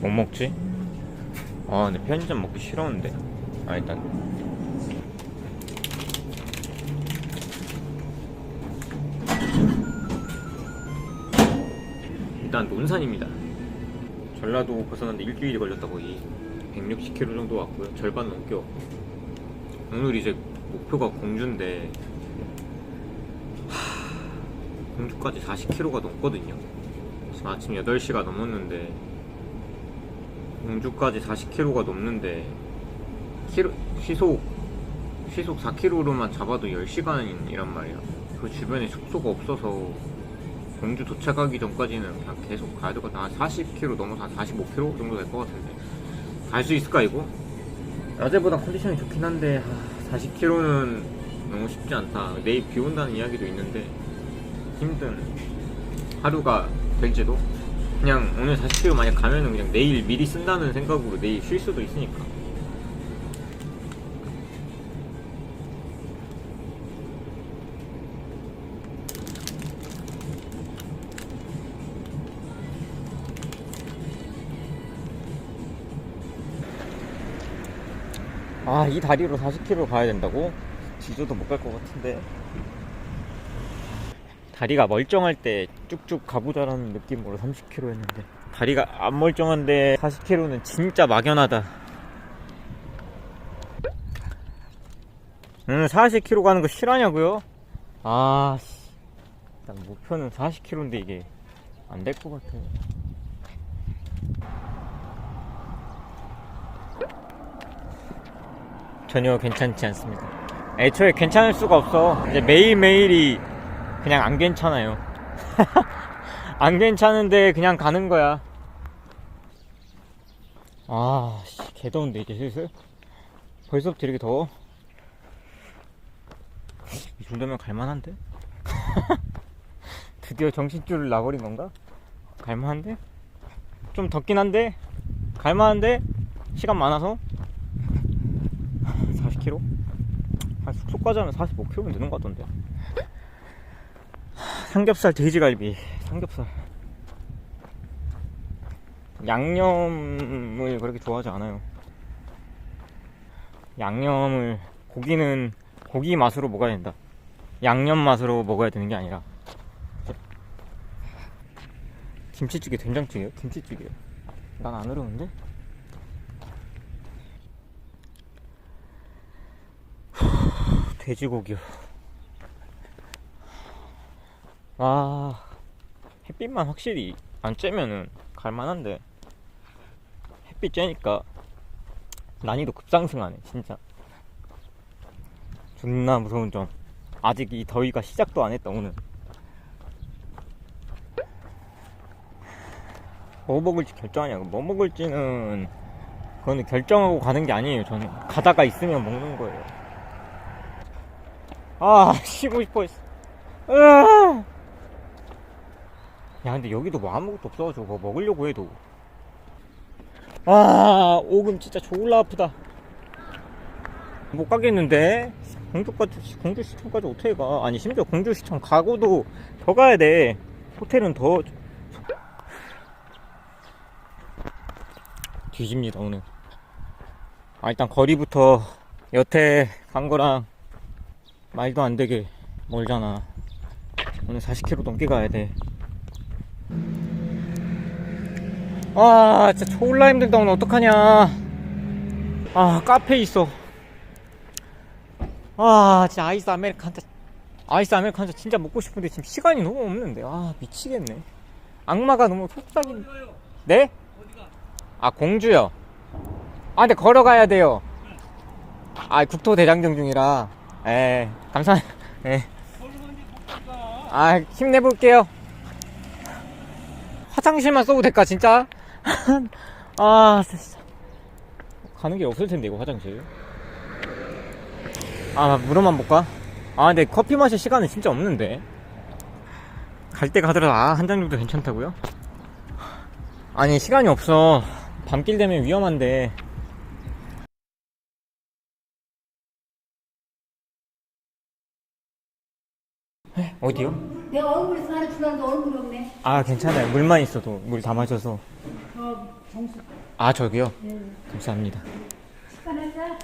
뭐 먹지? 아 근데 편의점 먹기 싫었는데. 아 일단. 일단 논산입니다. 전라도 벗어났는데 일주일이 걸렸다 거의 160km 정도 왔고요. 절반 넘게 왔고. 오늘 이제 목표가 공주인데 하... 공주까지 40km가 넘거든요. 지금 아침 8시가 넘었는데 공주까지 40km가 넘는데 키로, 시속 시속 4km로만 잡아도 10시간이란 말이야. 그 주변에 숙소가 없어서 공주 도착하기 전까지는 그냥 계속 가야 될 것 같아. 한 40km 넘어서 한 45km 정도 될 것 같은데. 갈 수 있을까 이거? 어제보다 컨디션이 좋긴 한데 40km는 너무 쉽지 않다. 내일 비 온다는 이야기도 있는데 힘든 하루가 될지도 그냥 오늘 40km 만약 가면은 그냥 내일 미리 쓴다는 생각으로 내일 쉴 수도 있으니까 아 이 다리로 40km 가야 된다고? 지저도 못 갈 것 같은데 다리가 멀쩡할 때 쭉쭉 가보자라는 느낌으로 30km 했는데 다리가 안 멀쩡한데 40km는 진짜 막연하다 음 40km 가는 거 실하냐고요? 아 씨. 일단 목표는 40km인데 이게 안 될 것 같아 전혀 괜찮지 않습니다 애초에 괜찮을 수가 없어 이제 매일매일이 그냥 안 괜찮아요. 안 괜찮은데 그냥 가는 거야. 아, 씨, 개 더운데 이제 슬슬. 벌써부터 이렇게 더워. 이 정도면 갈만한데? 드디어 정신줄을 놔버린 건가? 갈만한데? 좀 덥긴 한데? 갈만한데? 시간 많아서? 40km? 한 숙소까지 하면 45km면 되는 것 같던데. 삼겹살 돼지갈비. 삼겹살. 양념을 그렇게 좋아하지 않아요. 양념을 고기는 고기 맛으로 먹어야 된다. 양념 맛으로 먹어야 되는 게 아니라. 김치찌개 된장찌개요? 김치찌개요? 난 안 어려운데? 돼지고기요 와 햇빛만 확실히 안 쬐면은 갈만한데. 햇빛 쬐니까 난이도 급상승하네 진짜. 존나 무서운 점. 아직 이 더위가 시작도 안 했다 오늘. 뭐 먹을지 결정하냐. 뭐 먹을지는 그거는 결정하고 가는 게 아니에요. 저는 가다가 있으면 먹는 거예요. 아 쉬고 싶어 했어 으아! 야 근데 여기도 뭐 아무것도 없어가지고 뭐 먹으려고 해도. 아 오금 진짜 졸라 아프다. 못 가겠는데? 공주까지 공주시청까지 어떻게 가? 아니 심지어 공주시청 가고도 더 가야 돼. 호텔은 더 뒤집니다 오늘. 아 일단 거리부터 여태 간 거랑 말도 안 되게 멀잖아. 오늘 40km 넘게 가야 돼 아 진짜 졸라 힘들다. 오늘 어떡하냐. 아 카페에 있어. 아 진짜 아이스 아메리카노 아이스 아메리카노 진짜 먹고 싶은데 지금 시간이 너무 없는데. 아 미치겠네. 악마가 너무 속삭인 네? 아 공주요. 아 근데 걸어가야 돼요. 아 국토 대장정 중이라. 에 감사합니다 예. 아 힘내볼게요 화장실만 써도 될까 진짜? 아 진짜 가는 게 없을 텐데 이거 화장실 아 물어만 볼까? 아 근데 커피 마실 시간은 진짜 없는데 갈 때 가더라도 아 한 잔 정도 괜찮다고요? 아니 시간이 없어 밤길 되면 위험한데 에? 어디요? 내 얼굴에서 하나 주라는데 얼굴이 없네. 아 괜찮아요 물만 있어도 물 다 마셔서 저 정수. 아 저기요? 네. 감사합니다. 식사 내자.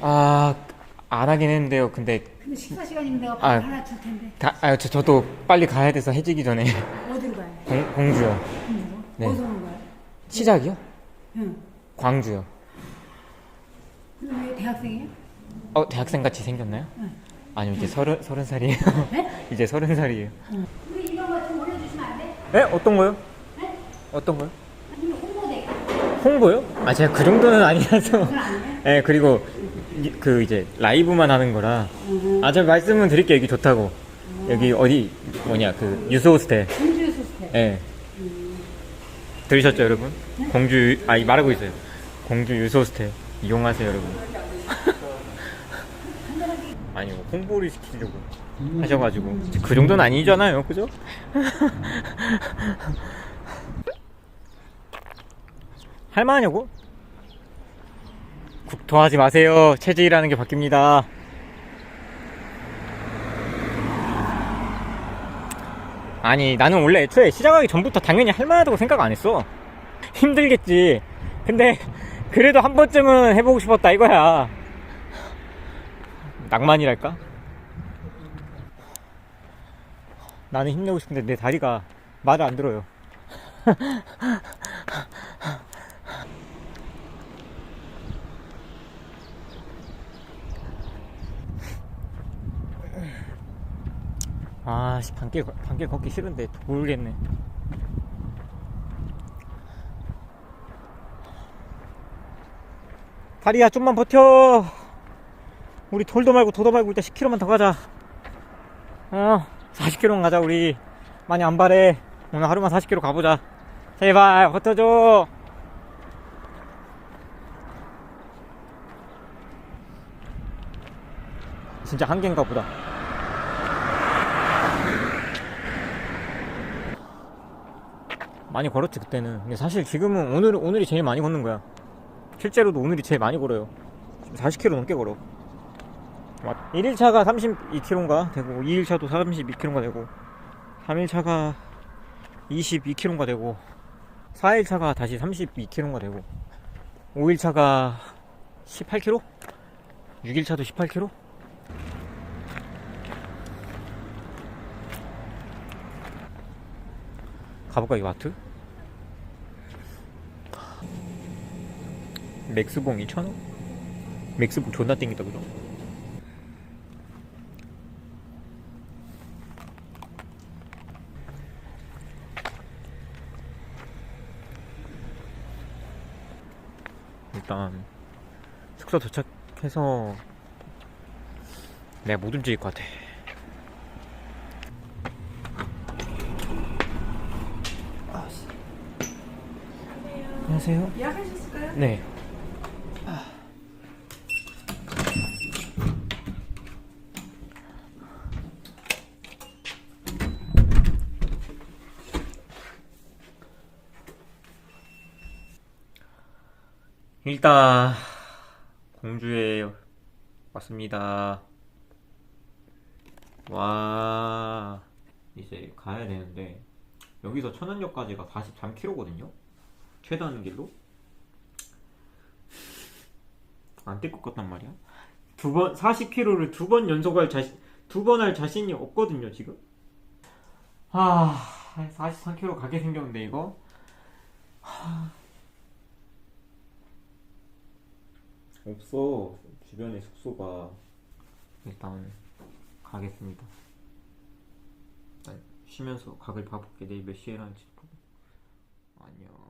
아안 하긴 했는데요. 근데 근데 식사 시간이면 내가 아. 밥 하나 줄 텐데. 다, 아, 저, 저도 빨리 가야 돼서 해지기 전에 어디로 돼? 공, 공주요. 공주로? 네. 어디서 오는 거야? 시작이요? 응. 광주요. 근데 왜 대학생이야? 어 대학생 같이 생겼나요? 응. 아니요 이제 서른 서른 살이에요. 네? 이제 서른 살이에요. 근데 이런 거 좀 올려주시면 안 돼? 에 어떤 거요? 네? 어떤 거요? 아니면 홍보대. 홍보요? 아 제가 그 정도는 아니라서. 그건? 예 그리고 이- 그 이제 라이브만 하는 거라. 응. 아저 말씀은 드릴게요 여기 좋다고. 여기 어디 뭐냐 그 유소 호스텔. 공주 소스테. 예. 들으셨죠 여러분? 공주 아이 말하고 있어요. 공주 유소 호스텔 이용하세요 여러분. 아니 뭐 홍보를 시키려고 하셔가지고 그 정도는 아니잖아요, 그죠? 할만하냐고? 국토하지 마세요. 체질이라는 게 바뀝니다. 아니 나는 원래 애초에 시작하기 전부터 당연히 할만하다고 생각 안 했어 힘들겠지 근데 그래도 한 번쯤은 해보고 싶었다 이거야 낭만이랄까? 나는 힘내고 싶은데 내 다리가 말을 안 들어요 아씨 반길 반길 걷기 싫은데 모르겠네. 다리야 좀만 버텨. 우리 돌도 말고 도도 말고 일단 10km만 더 가자. 어 40km만 가자 우리. 많이 안 바래. 오늘 하루만 40km 가보자. 제발 버텨줘. 진짜 한계인가 보다. 많이 걸었지 그때는 근데 사실 지금은 오늘, 오늘이 제일 많이 걷는 거야 실제로도 오늘이 제일 많이 걸어요 40km 넘게 걸어 1일차가 32km인가 되고 2일차도 32km가 되고 3일차가 22km가 되고 4일차가 다시 32km가 되고 5일차가 18km? 6일차도 18km? 가볼까 이 마트? 맥스봉 2,000원? 맥스봉 존나 땡기다 그죠? 일단 숙소 도착해서 내가 못 움직일 것 같아 안녕하세요 예약하셨을까요? 네. 일단 공주에 왔습니다. 와 이제 가야 되는데 여기서 천안역까지가 43km거든요. 최단 길로. 안 될 것 같단 말이야. 두 번 40km를 두 번 연속할 자신 두 번 할 자신이 없거든요 지금. 아 43km 가게 생겼는데 이거. 하... 없어 주변에 숙소가 일단 가겠습니다. 일단 쉬면서 각을 봐볼게 내일 몇 시에 일어날지 보고 안녕.